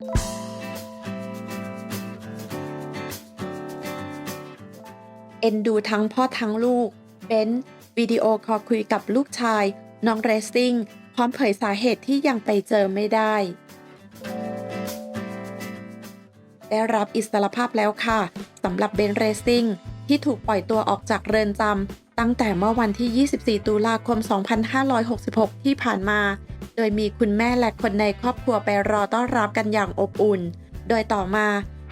เอ็นดูทั้งพ่อทั้งลูกเบนวิดีโอคอลคุยกับลูกชาย น้องเรซซิ่ง พร้อมเผยสาเหตุที่ยังไปเจอไม่ได้ ได้รับอิสรภาพแล้วค่ะสำหรับเบนเรซซิ่งที่ถูกปล่อยตัวออกจากเรือนจำ ตั้งแต่เมื่อวันที่ 24 ตุลาคม 2566 ที่ผ่านมา โดยมีคุณแม่และคนในครอบครัวไปรอต้อนรับกันอย่างอบอุ่น โดยต่อมา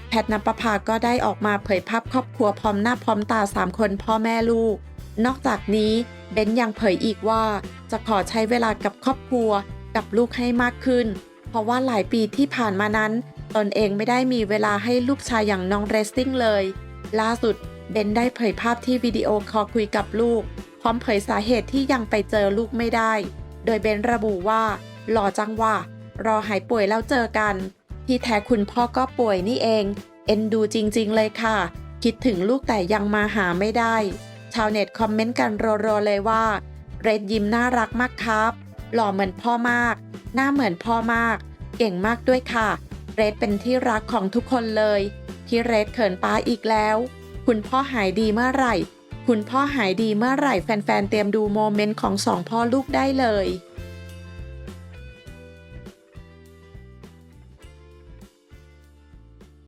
แพทนปภาก็ได้ออกมาเผยภาพครอบครัวพร้อมหน้าพร้อมตา 3 คนพ่อแม่ลูก นอกจากนี้เบนยังเผยอีกว่า จะขอใช้เวลากับครอบครัวกับลูกให้มากขึ้น เพราะว่าหลายปีที่ผ่านมานั้น ตนเองไม่ได้มีเวลาให้ลูกชายอย่างน้องเรสซิ่งเลย ล่าสุด เบนได้เผยภาพที่วิดีโอคอลคุยกับลูก พร้อมเผยสาเหตุที่ยังไปเจอลูกไม่ได้ โดยเบนระบุว่าหล่อจังว่ารอหายป่วยแล้วเจอกัน ที่แท้คุณพ่อก็ป่วยนี่เอง เอ็นดูจริง ๆ เลยค่ะ คิดถึงลูกแต่ยังมาหาไม่ได้ ชาวเน็ตคอมเมนต์กันรัวๆเลยว่า เรดยิ้มน่ารักมากครับ หล่อเหมือนพ่อมาก หน้าเหมือนพ่อมาก เก่งมากด้วยค่ะ เรดเป็นที่รักของทุกคนเลย ที่เรดเขินป้าอีกแล้ว คุณพ่อหายดีเมื่อไหร่ คุณพ่อหายดีเมื่อไหร่ แฟนๆ เตรียมดูโมเมนต์ของสองพ่อลูกได้เลย